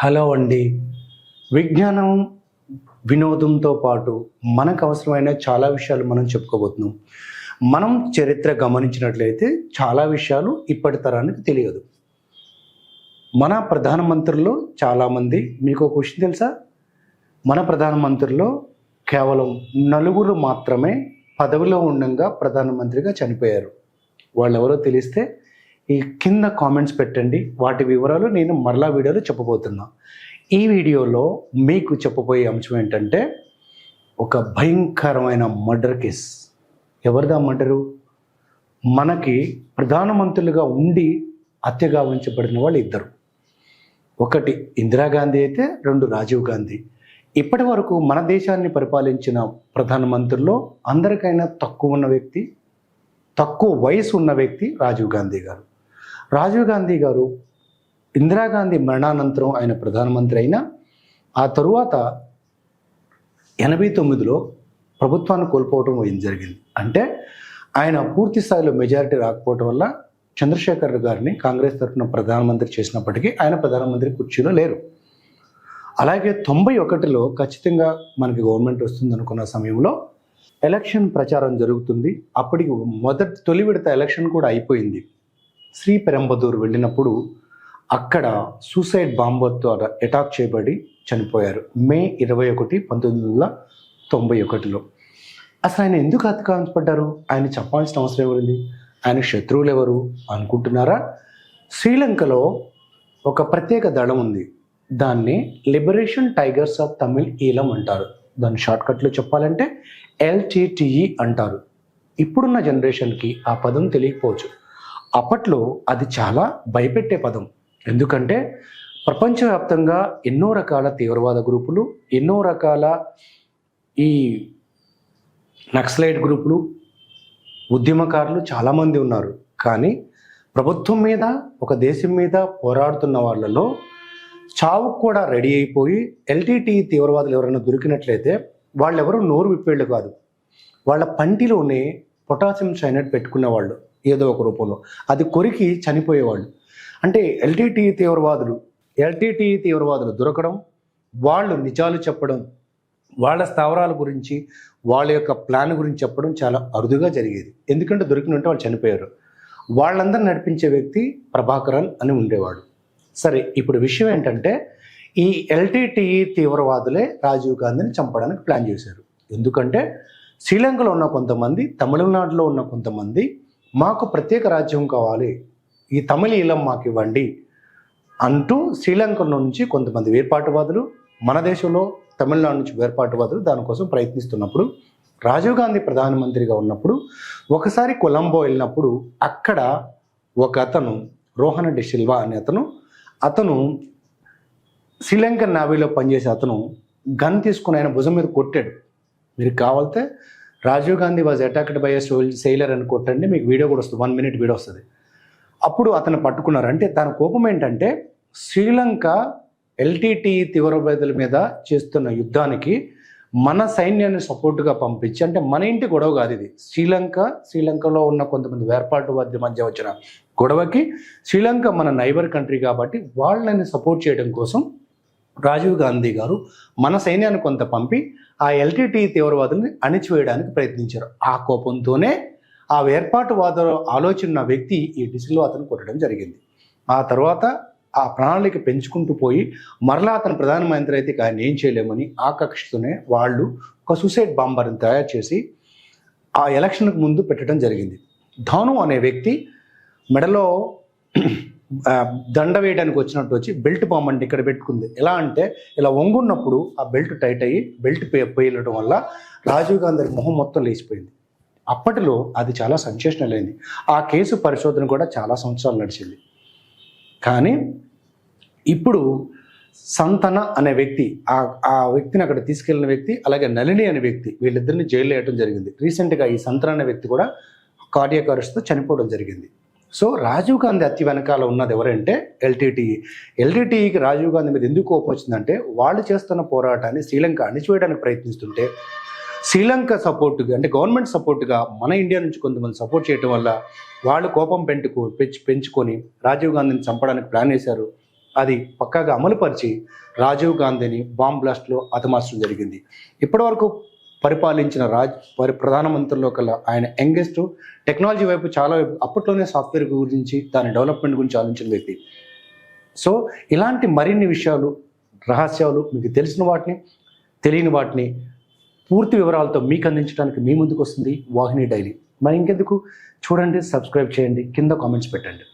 Hello అండి. విజ్ఞానం వినోదంతో పాటు మనకు అవసరమైన చాలా విషయాలు మనం చెప్పుకోబోతున్నాం. మనం చరిత్ర గమనించినట్లయితే చాలా విషయాలు ఇప్పటి తరానికి తెలియదు. మన ప్రధానమంత్రుల్లో చాలామంది మీకు ఒక విషయం తెలుసా? మన ప్రధానమంత్రుల్లో కేవలం నలుగురు మాత్రమే పదవిలో ఉండగా ప్రధానమంత్రిగా చనిపోయారు. వాళ్ళెవరో తెలిస్తే ఈ కింద కామెంట్స్ పెట్టండి. వాటి వివరాలు నేను మరలా వీడియోలో చెప్పబోతున్నా. ఈ వీడియోలో మీకు చెప్పబోయే అంశం ఏంటంటే ఒక భయంకరమైన మర్డర్ కేస్ ఎవరిదా మర్డరు మనకి ప్రధానమంత్రులుగా ఉండి హత్యగా ఉంచబడిన వాళ్ళు ఇద్దరు. ఒకటి ఇందిరాగాంధీ అయితే రెండు రాజీవ్ గాంధీ. ఇప్పటి వరకు మన దేశాన్ని పరిపాలించిన ప్రధానమంత్రుల్లో అందరికైనా తక్కువ ఉన్న వ్యక్తి తక్కువ వయసు ఉన్న వ్యక్తి రాజీవ్ గాంధీ గారు. రాజీవ్ గాంధీ గారు ఇందిరాగాంధీ మరణానంతరం ఆయన ప్రధానమంత్రి అయినా ఆ తరువాత ఎనభై తొమ్మిదిలో ప్రభుత్వాన్ని కోల్పోవడం ఏం జరిగింది? అంటే ఆయన పూర్తి స్థాయిలో మెజారిటీ రాకపోవటం వల్ల చంద్రశేఖర్ గారిని కాంగ్రెస్ తరఫున ప్రధానమంత్రి చేసినప్పటికీ ఆయన ప్రధానమంత్రి కుర్చీలో లేరు. అలాగే తొంభై ఒకటిలో ఖచ్చితంగా మనకి గవర్నమెంట్ వస్తుంది అనుకున్న సమయంలో ఎలక్షన్ ప్రచారం జరుగుతుంది. అప్పటికి మొదటి తొలి విడత ఎలక్షన్ కూడా అయిపోయింది. శ్రీ పెరంబదూరు వెళ్ళినప్పుడు అక్కడ సూసైడ్ బాంబర్తో అటాక్ చేయబడి చనిపోయారు. మే ఇరవై ఒకటి పంతొమ్మిది వందల తొంభై ఒకటిలో. అసలు ఆయన ఎందుకు హత్యకాంచబడ్డారు? ఆయన చెప్పాల్సిన అవసరం ఎవరింది? ఆయన శత్రువులు ఎవరు అనుకుంటున్నారా? శ్రీలంకలో ఒక ప్రత్యేక దళం ఉంది. దాన్ని liberation tigers of Tamil Eelam అంటారు. దాని షార్ట్కట్లో చెప్పాలంటే ఎల్టీటీఈ అంటారు. ఇప్పుడున్న జనరేషన్కి ఆ పదం తెలియకపోవచ్చు. అప్పట్లో అది చాలా భయపెట్టే పదం. ఎందుకంటే ప్రపంచవ్యాప్తంగా ఎన్నో రకాల తీవ్రవాద గ్రూపులు ఎన్నో రకాల ఈ నక్సలైట్ గ్రూపులు ఉద్యమకారులు చాలామంది ఉన్నారు. కానీ ప్రభుత్వం మీద ఒక దేశం మీద పోరాడుతున్న వాళ్ళలో చావుకు కూడా రెడీ అయిపోయి ఎల్టీటీ తీవ్రవాదులు ఎవరైనా దొరికినట్లయితే వాళ్ళెవరూ నోరు విప్పేళ్ళు కాదు. వాళ్ళ పంటిలోనే పొటాషియం సైనైడ్ పెట్టుకునేవాళ్ళు ఏదో ఒక రూపంలో. అది కొరికి చనిపోయేవాళ్ళు. అంటే ఎల్టీటీ తీవ్రవాదులు ఎల్టీటీ తీవ్రవాదులు దొరకడం వాళ్ళు నిజాలు చెప్పడం వాళ్ళ స్థావరాల గురించి వాళ్ళ యొక్క ప్లాన్ గురించి చెప్పడం చాలా అరుదుగా జరిగేది. ఎందుకంటే దొరికినంటే వాళ్ళు చనిపోయారు. వాళ్ళందరూ నడిపించే వ్యక్తి ప్రభాకరన్ అని ఉండేవాడు. సరే ఇప్పుడు విషయం ఏంటంటే ఈ ఎల్టీటీఈ తీవ్రవాదులే రాజీవ్ గాంధీని చంపడానికి ప్లాన్ చేశారు. ఎందుకంటే శ్రీలంకలో ఉన్న కొంతమంది తమిళనాడులో ఉన్న కొంతమంది మాకు ప్రత్యేక రాజ్యం కావాలి ఈ తమిళ ఈలం మాకు ఇవ్వండి అంటూ శ్రీలంకలో నుంచి కొంతమంది వేర్పాటువాదులు మన దేశంలో తమిళనాడు నుంచి వేర్పాటువాదులు దానికోసం ప్రయత్నిస్తున్నప్పుడు రాజీవ్ గాంధీ ప్రధానమంత్రిగా ఉన్నప్పుడు ఒకసారి కొలంబో వెళ్ళినప్పుడు అక్కడ ఒక అతను రోహన్ డి సిల్వా అనే అతను అతను శ్రీలంకన్ నావీలో పనిచేసే అతను గన్ తీసుకుని ఆయన భుజం మీద కొట్టాడు. మీరు కావాలితే Rajiv Gandhi was attacked by a sailor అని కొట్టండి మీకు వీడియో కూడా వస్తుంది. వన్ మినిట్ వీడియో వస్తుంది. అప్పుడు అతను పట్టుకున్నారు. అంటే తన కోపం ఏంటంటే శ్రీలంక ఎల్టీటీ తీవ్రవాదుల మీద చేస్తున్న యుద్ధానికి మన సైన్యాన్ని సపోర్టుగా పంపించి అంటే మన ఇంటి గొడవ కాదు ఇది. శ్రీలంక శ్రీలంకలో ఉన్న కొంతమంది వేర్పాటువాద్య మధ్య వచ్చిన గొడవకి శ్రీలంక మన నైబర్ కంట్రీ కాబట్టి వాళ్ళని సపోర్ట్ చేయడం కోసం రాజీవ్ గాంధీ గారు మన సైన్యాన్ని కొంత పంపి ఆ ఎల్టీటీ తీవ్రవాదుల్ని అణిచివేయడానికి ప్రయత్నించారు. ఆ కోపంతోనే ఆ వేర్పాటువాద ఆలోచన ఉన్న వ్యక్తి ఈ డిసిలో అతను కొట్టడం జరిగింది. ఆ తర్వాత ఆ ప్రణాళిక పెంచుకుంటూ పోయి మరలా అతను ప్రధానమంత్రి అయితే కానీ ఆయన ఏం చేయలేమని ఆ కక్షతోనే వాళ్ళు ఒక సూసైడ్ బాంబర్ని తయారు చేసి ఆ ఎలక్షన్కు ముందు పెట్టడం జరిగింది. ధాను అనే వ్యక్తి మెడలో దండ వేయడానికి వచ్చినట్టు వచ్చి బెల్ట్ పామండి ఇక్కడ పెట్టుకుంది. ఎలా అంటే ఇలా వంగున్నప్పుడు ఆ బెల్ట్ టైట్ అయ్యి బెల్ట్ పోయడం వల్ల రాజీవ్ గాంధీ మొహం మొత్తం లేచిపోయింది. అప్పటిలో అది చాలా సంచేషణలైంది ఆ కేసు పరిశోధన కూడా చాలా సంవత్సరాలు నడిచింది. కానీ ఇప్పుడు సంతన అనే వ్యక్తి ఆ ఆ వ్యక్తిని అక్కడ తీసుకెళ్ళిన వ్యక్తి అలాగే నళిని అనే వ్యక్తి వీళ్ళిద్దరిని జైల్లో వేయడం జరిగింది. రీసెంట్గా ఈ సంతన అనే వ్యక్తి కూడా కార్డియాక్ అరెస్ట్తో చనిపోవడం జరిగింది. సో రాజీవ్ గాంధీ అతి వెనకాల ఉన్నది ఎవరంటే ఎల్టీటీఈ ఎల్టీటీఈకి రాజీవ్ గాంధీ మీద ఎందుకు కోపం వచ్చిందంటే వాళ్ళు చేస్తున్న పోరాటాన్ని శ్రీలంక అణిచివేయడానికి ప్రయత్నిస్తుంటే శ్రీలంక సపోర్టుగా అంటే గవర్నమెంట్ సపోర్టుగా మన ఇండియా నుంచి కొంతమంది సపోర్ట్ చేయడం వల్ల వాళ్ళు కోపం పెంటుకు పెంచు పెంచుకొని రాజీవ్ గాంధీని చంపడానికి ప్లాన్ వేశారు. అది పక్కాగా అమలుపరిచి రాజీవ్ గాంధీని బాంబ్ బ్లాస్ట్లో హతమార్చడం జరిగింది. ఇప్పటివరకు పరిపాలించిన రాజ్ పరి ప్రధానమంత్రిలో కల్లా ఆయన యంగెస్ట్ టెక్నాలజీ వైపు చాలా వైపు అప్పట్లోనే సాఫ్ట్వేర్ గురించి దాని డెవలప్మెంట్ గురించి ఆలోచించిన వ్యక్తి. సో ఇలాంటి మరిన్ని విషయాలు రహస్యాలు మీకు తెలిసిన వాటిని తెలియని వాటిని పూర్తి వివరాలతో మీకు అందించడానికి మీ ముందుకు వస్తుంది వాహిని డైలీ మరి ఇంకెందుకు? చూడండి సబ్స్క్రైబ్ చేయండి కింద కామెంట్స్ పెట్టండి.